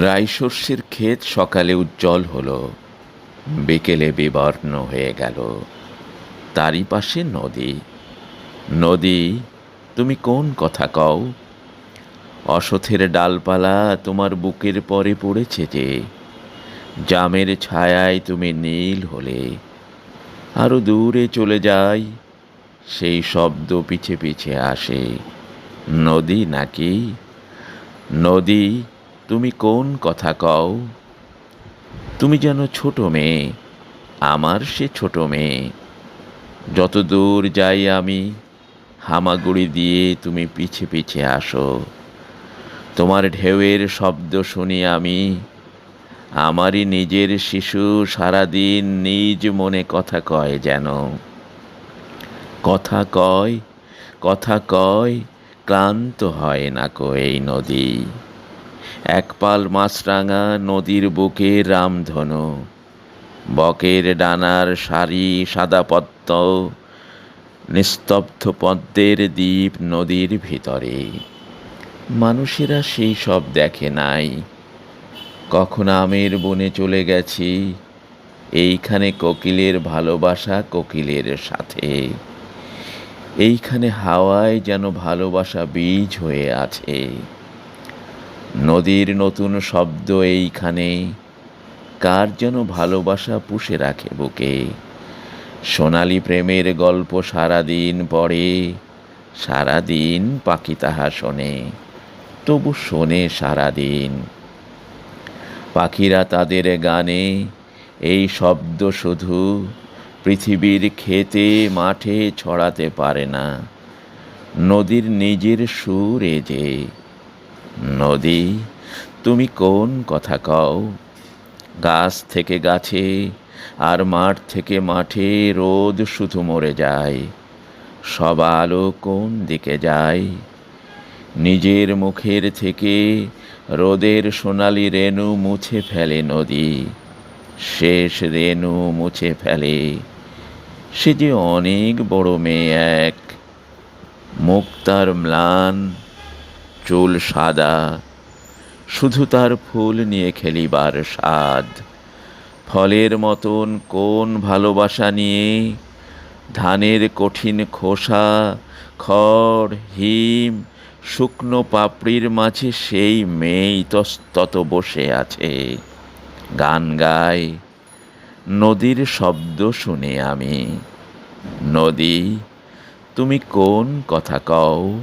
রাইশস্যের ক্ষেত সকালে উজ্জ্বল হলো, বিকেলে বিবর্ণ হয়ে গেল। তারই পাশে নদী। নদী, তুমি কোন কথা কও? অসথের ডালপালা তোমার বুকের পরে পড়েছে যে, জামের ছায়ায় তুমি নীল হলে, আরও দূরে চলে যাই, সেই শব্দ পিছে পিছে আসে। নদী নাকি? নদী তুমি কোন কথা কও? তুমি যেন ছোট মেয়ে, আমার সে ছোট মেয়ে। যত দূর যাই আমি, হামাগুড়ি দিয়ে তুমি পিছে পিছে আসো। তোমার ঢেউয়ের শব্দ শুনি আমি, আমারই নিজের শিশু সারাদিন নিজ মনে কথা কয় যেন। কথা কয় কথা কয়, ক্লান্ত হয় না কো এই নদী। একপাল মাছরাঙা নদীর বুকে রামধনু। বকের ডানার সারি সাদা পদ্ম, নিস্তব্ধ পদ্মের দ্বীপ নদীর ভিতরে। মানুষেরা সেই সব দেখে নাই। কখন আমের বনে চলে গেছি, এইখানে কোকিলের ভালোবাসা কোকিলের সাথে। এইখানে হাওয়ায় যেন ভালোবাসা বীজ হয়ে আছে। নদীর নতুন শব্দ এইখানে। কার যেন ভালোবাসা পুষে রাখে বুকে। সোনালি প্রেমের গল্প সারাদিন পড়ে, সারাদিন পাখি তাহা শোনে, তবু শোনে সারাদিন। পাখিরা তাদের গানে, এই শব্দ শুধু পৃথিবীর খেতে মাঠে ছড়াতে পারে না, নদীর নিজের সুর এ যে নদী, তুমি কোন কথা কও? গাছ থেকে গাছে আর মাঠ থেকে মাঠে রোদ শুধু মরে যায়। সব আলো কোন দিকে যায়? নিজের মুখের থেকে রোদের সোনালি রেণু মুছে ফেলে নদী। শেষ রেণু মুছে ফেলে। সে যে অনেক বড় মেয়ে এক। মুখ তার ম্লান চুল সাদা, শুধু তার ফুল নিয়ে খেলিবার স্বাদ। ফলের মতন কোন ভালোবাসা নিয়ে? ধানের কঠিন খোসা, খড়, হিম, শুকনো পাপড়ির মাঝে সেই মেয়ে ইতস্তত বসে আছে। গান গায় নদীর শব্দ শুনে আমি। নদী, তুমি কোন কথা কও?